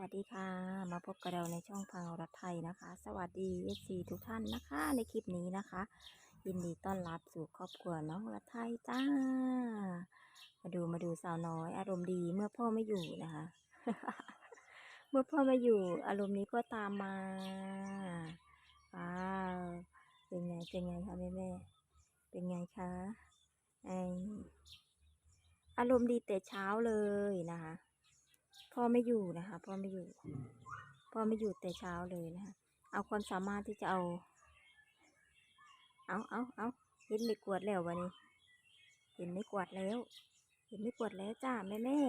วัสดีค่ะ มาพบกับเราในช่องพังรัฐไทยนะคะ สวัสดีเอซีทุกท่านนะคะ ในคลิปนี้นะคะ ยินดีต้อนรับสู่ครอบครัวน้องรัฐไทยจ้า มาดูมาดูสาวน้อย อารมณ์ดีเมื่อพ่อไม่อยู่นะคะ เมื่อพ่อไม่อยู่อารมณ์นี้ก็ตามมาว้าวเป็นไงเป็นไงคะแม่แม่เป็นไงคะไออารมณ์ดีแต่เช้าเลยนะคะ พ่อไม่อยู่นะคะ พ่อไม่อยู่ พ่อไม่อยู่แต่เช้าเลยนะคะ เอาความสามารถที่จะเอา เอาเอาเอาเห็นไม่กวาดแล้ววันนี้ เห็นไม่กวาดแล้ว เห็นไม่กวาดแล้วจ้าแม่แม่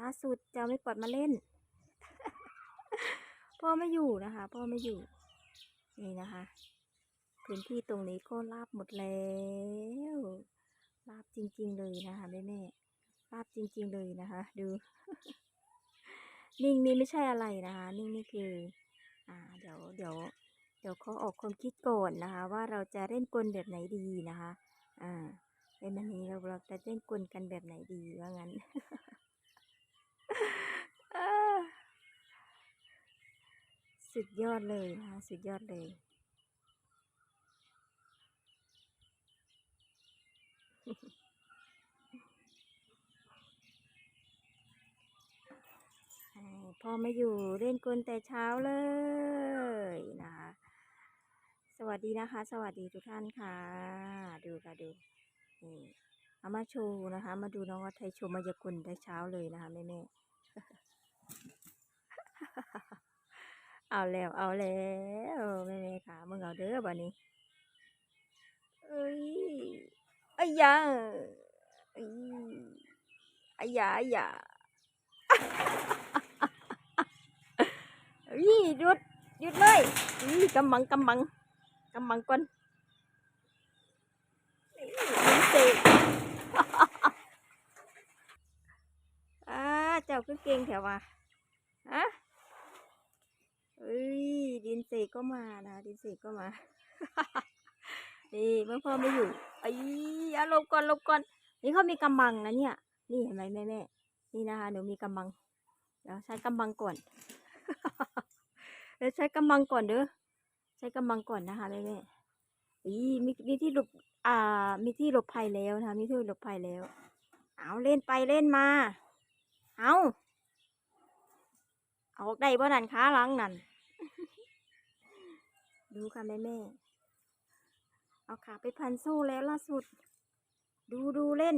ล่าสุดจะเอาไม่กวาดมาเล่น พ่อไม่อยู่นะคะ พ่อไม่อยู่ นี่นะคะ พื้นที่ตรงนี้ก็ราบหมดแล้วราบจริง ๆ เลยนะคะแม่แม่ราบจริง ๆ เลยนะคะ ดู นิ่งนี่ไม่ใช่อะไรนะคะ นิ่งนี่คืออ่าเดี๋ยวเดี๋ยวเดี๋ยวเขาออกความคิดก่อนนะคะ ว่าเราจะเล่นกลแบบไหนดีนะคะอ่าเป็นวันนี้เราเราจะเล่นกลกันแบบไหนดีว่างั้นสุดยอดเลยนะคะสุดยอดเลยอ่ พ่อไม่อยู่เล่นกลแต่เช้าเลยนะคะ สวัสดีนะคะ สวัสดีทุกท่านค่ะ ดูค่ะดูนี่เอามาโชว์นะคะ มาดูน้องวัดไทยโชว์มายากลแต่เช้าเลยนะคะแม่แม่เอาแล้ว เอาแล้วแม่แม่ค่ะมึงเอาเด้อบัดนี้เอ้ยอ้ยาเอ้ยอ้ยาอ้ยยา อีหยุดหยุดเลยอีกำบังกำบังกำบังก่อนดินเสกอ่าเจ้าคือเก่งแถวว่ะฮะเอ้ยดินเสกก็มานะดินเสกก็มานี่เมื่อพ่อไม่อยู่ไอ้อาลบก่อนหลบก่อนนี่เขามีกำบังนะเนี่ย นี่เห็นไหมแม่แม่นี่นะคะหนูมีกำบังเดี๋ยวใช้กำบังก่อน เดี๋ยวใช้กำบังก่อนเด้อใช้กำบังก่อนนะคะแม่แม่อีมีมีที่หลบอ่า มีที่หลบภัยแล้วนะคะมีที่หลบภัยแล้ว เอาเล่นไปเล่นมา เอาเอาอกได้บ่นั่นขาหลังนั่นดูค่ะแม่แม่เอาขาไปพันโซ่แล้วล่าสุด ดูดูเล่น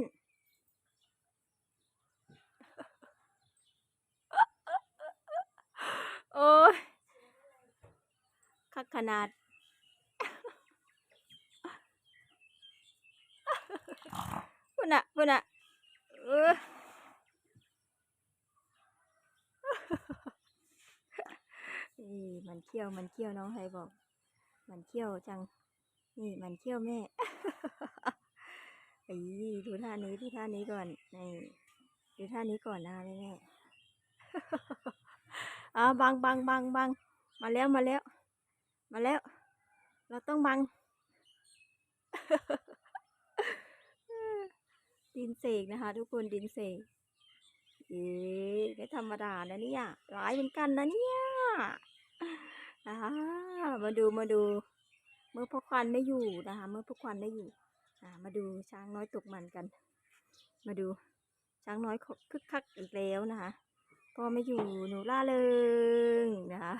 โอ้ยคัก ขนาด พุ่นอะพุ่นอะเออนี่มันเขี้ยวมันเขี้ยวน้องไทยบอก มันเขี้ยวจัง นี่มันเขี้ยวแม่ไอ้ดูท่านี้ดูท่านี้ก่อนนี่ดูท่านี้ก่อนนะแม่แม่อ่าบังบังบังบังมาแล้วมาแล้ว มาแล้ว เราต้องบัง ดินเสกนะคะ ทุกคนดินเสกเอ๊ะไม่ธรรมดานะเนี่ยหลายเหมือนกันนะเนี่ยอ่ามาดูมาดู เมื่อพ่อควันไม่อยู่นะคะ เมื่อพ่อควันไม่อยู่ อ่า มาดูช้างน้อยตกมันกัน มาดูช้างน้อยคึกคักอีกแล้วนะคะพ่อไม่อยู่หนูล่าเริงนะคะ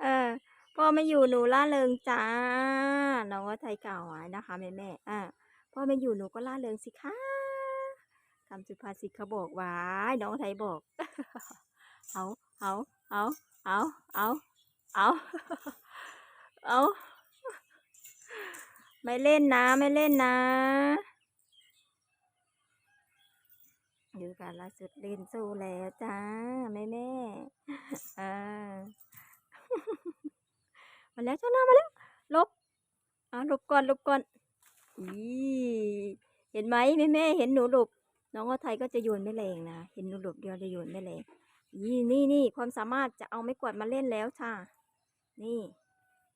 เออพ่อไม่อยู่หนูล่าเริงจ้า น้องว่าไทยกล่าวไว้นะคะแม่แม่อ่าพ่อไม่อยู่หนูก็ล่าเริงสิคะคำสุภาษิตเขาบอกไว้น้องไทยบอก เอาเอาเอาเอาเอาเอาเอาไม่เล่นนะ ไม่เล่นนะดูการล่าสุดเล่นสู้แล้วจ้าแม่แม่อ่า มา แล้วเจ้าหน้ามาแล้วลบอ่าหลบก่อนหลบก่อนอีเห็นไหมแม่แม่เห็นหนูหลบน้องว่าไทยก็จะโยนไม่แรงนะเห็นหนูหลบเดียวจะโยนไม่แรงนี่นี่นี่ความสามารถจะเอาไม้กวาดมาเล่นแล้วค่ะ นี่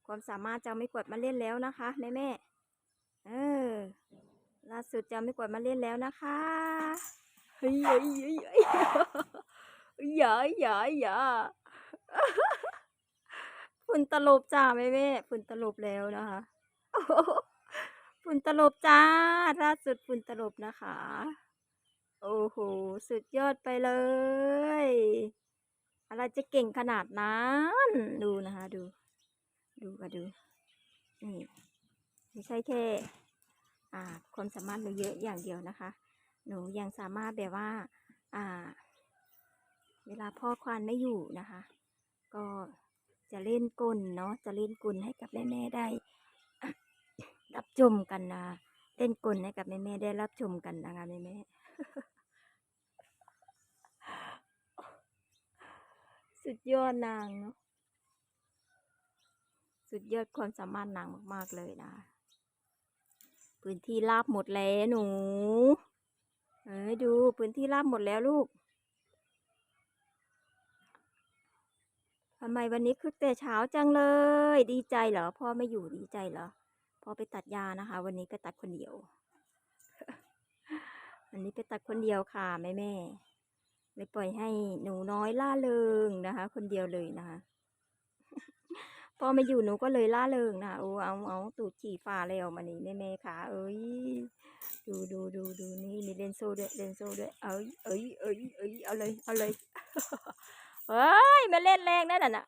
ความสามารถจะเอาไม้กวาดมาเล่นแล้วนะคะแม่แม่เออล่าสุดจะเอาไม้กวาดมาเล่นแล้วนะคะเฮ้ยเฮ้ยเฮ้ยเฮ้ยอย่าอย่าอย่า ฝุ่นตลบจ้าแม่แม่ฝุ่นตลบแล้วนะคะฝุ่นตลบจ้าล่าสุดฝุ่นตลบนะคะ โอ้โหสุดยอดไปเลย อะไรจะเก่งขนาดนั้น ดูนะคะ ดู ดูก็ดูนี่ไม่ใช่แค่อ่าความสามารถหนูเยอะอย่างเดียวนะคะ หนูยังสามารถแบบว่า อ่า เวลาพ่อควานไม่อยู่นะคะ ก็ จะเล่นกลเนาะจะเล่นกลให้กับแม่ๆได้ รับชมกันนะเล่นกลให้กับแม่ๆได้รับชมกันนะคะแม่ๆสุดยอดนางเนาะสุดยอดความสามารถนางมาก ๆ เลยนะ พื้นที่ราบหมดแล้วหนู เอ้ยดูพื้นที่ราบหมดแล้วลูก ทำไมวันนี้คึกแต่เช้าจังเลย ดีใจเหรอ พ่อไม่อยู่ดีใจเหรอ พ่อไปตัดยานะคะ วันนี้ไปตัดคนเดียว วันนี้ไปตัดคนเดียวค่ะแม่แม่เลยปล่อยให้หนูน้อยล่าเริงนะคะ คนเดียวเลยนะคะพอไม่อยู่หนูก็เลยล่าเริงนะคะโอ้เอาเอาตูดขี่ฟ้าแล้วมานี่แม่แม่ค่ะ เอ้ยดูดูดูดูนี่มีเลนโซด้วยเลนโซด้วย เอ้ยเอ้ยเอ้ยเอ้ยเอาเลยเอาเลย เฮ้ยมาเล่นแรงนั่นน่ะ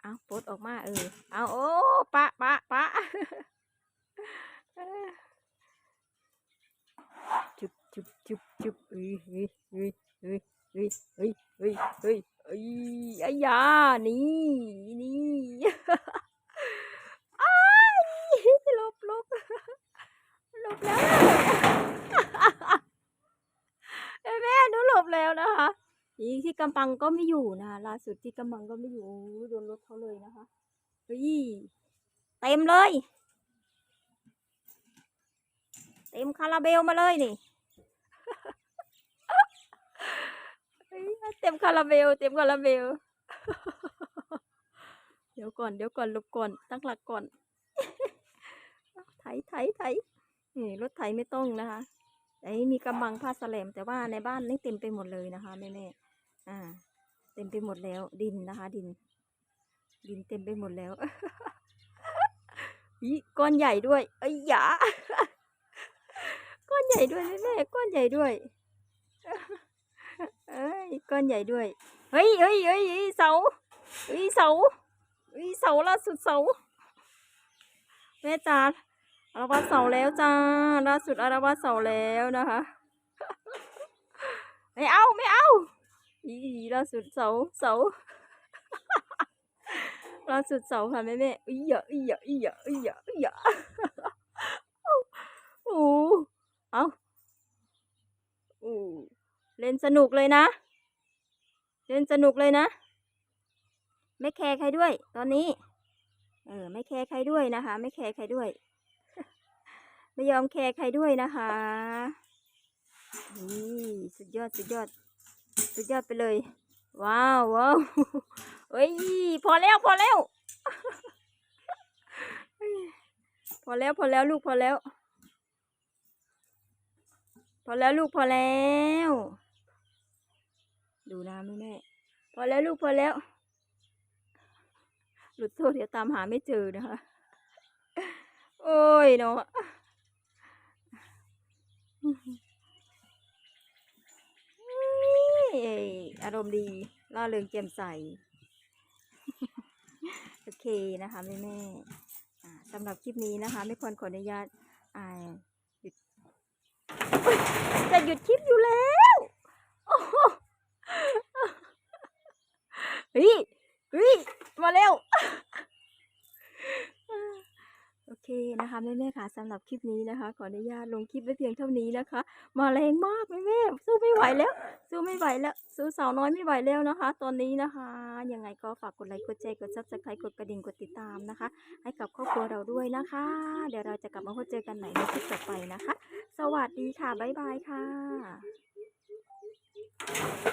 เอาปลดออกมาเออเอาโอ้ปะปะปะจุบจุบจุบจุบเอ้ยเฮ้ยเฮ้ยเฮ้ยเฮ้ยเฮ้ยเฮ้ยเฮ้ยเอ้ยไอ้ยานี่นี่ไอ้ายหลบลบลบแล้ว แม่แม่หนูหลบ แล้วนะคะนี่ที่กำปังก็ไม่อยู่นะคะล่าสุดที่กำปังก็ไม่อยู่โดนรถเขาเลยนะคะเฮ้ยเต็มเลย เต็มคาราเบลมาเลยนี่เต็มคาราเบล เต็มคาราเบล เดี๋ยวก่อนเดี๋ยวก่อนลบก่อนตั้งหลักก่อน ไถไถไถนี่รถไถไม่ต้องนะคะ ไอ้มีกำบังผ้าแสลมแต่ว่าในบ้านนี่เต็มไปหมดเลยนะคะแม่แม่ๆอ่า เต็มไปหมดแล้วดินนะคะ ดิน ดินเต็มไปหมดแล้วอีก้อนใหญ่ด้วยเอ้ยหยาก้อนใหญ่ด้วยแม่แม่ๆก้อนใหญ่ด้วยเอ้ยก้อนใหญ่ด้วยเฮ้ยเฮ้ยเฮ้ยเฮ้ยเสาเฮ้ยเสาเฮ้ยเสาล่าสุดเสาแม่จ๋า อารวาสเสาแล้วจ้าล่าสุดอารวาสเสาแล้วนะคะไม่เอาไม่เอาอีล่าสุดเสาเสาล่าสุดเสาค่ะแม่แม่อีหยะอีหยะอีหยะอีหยะอีหยะโอ้เอาโอ้เล่นสนุกเลยนะ เล่นสนุกเลยนะ ไม่แคร์ใครด้วย ตอนนี้ เออ ไม่แคร์ใครด้วยนะคะ ไม่แคร์ใครด้วย ไม่ยอมแคร์ใครด้วยนะคะนี่สุดยอดสุดยอด สุดยอดไปเลย ว้าวว้าวเฮ้ยพอแล้วพอแล้ว พอแล้วพอแล้วลูกพอแล้ว พอแล้วลูกพอแล้ว ดูนะแม่แม่พอแล้วลูกพอแล้ว หลุดโทษเดี๋ยวตามหาไม่เจอนะคะ โอ้ยเนาะ อ้ยอารมณ์ดีล่าเริงแจ่มใส โอเคนะคะแม่แม่ๆสำหรับคลิปนี้นะคะไม่ควรขออนุญาตอ่าหยุดจะหยุดคลิปอยู่แล้วเฮ้ยเฮ้ยมาเร็ว โอเคนะคะแม่แม่ค่ะสำหรับคลิปนี้นะคะ ขออนุญาตลงคลิปไว้เพียงเท่านี้นะคะ มาแรงมากแม่แม่สู้ไม่ไหวแล้ว สู้ไม่ไหวแล้วสู้สาวน้อยไม่ไหวแล้วนะคะ ตอนนี้นะคะยังไงก็ฝากกดไลค์กดแชร์กดซับสไครต์กดกระดิ่งกดติดตามนะคะ ให้กับครอบครัวเราด้วยนะคะ เดี๋ยวเราจะกลับมาพบเจอกันใหม่ในคลิปต่อไปนะคะ สวัสดีค่ะบ๊ายบายค่ะ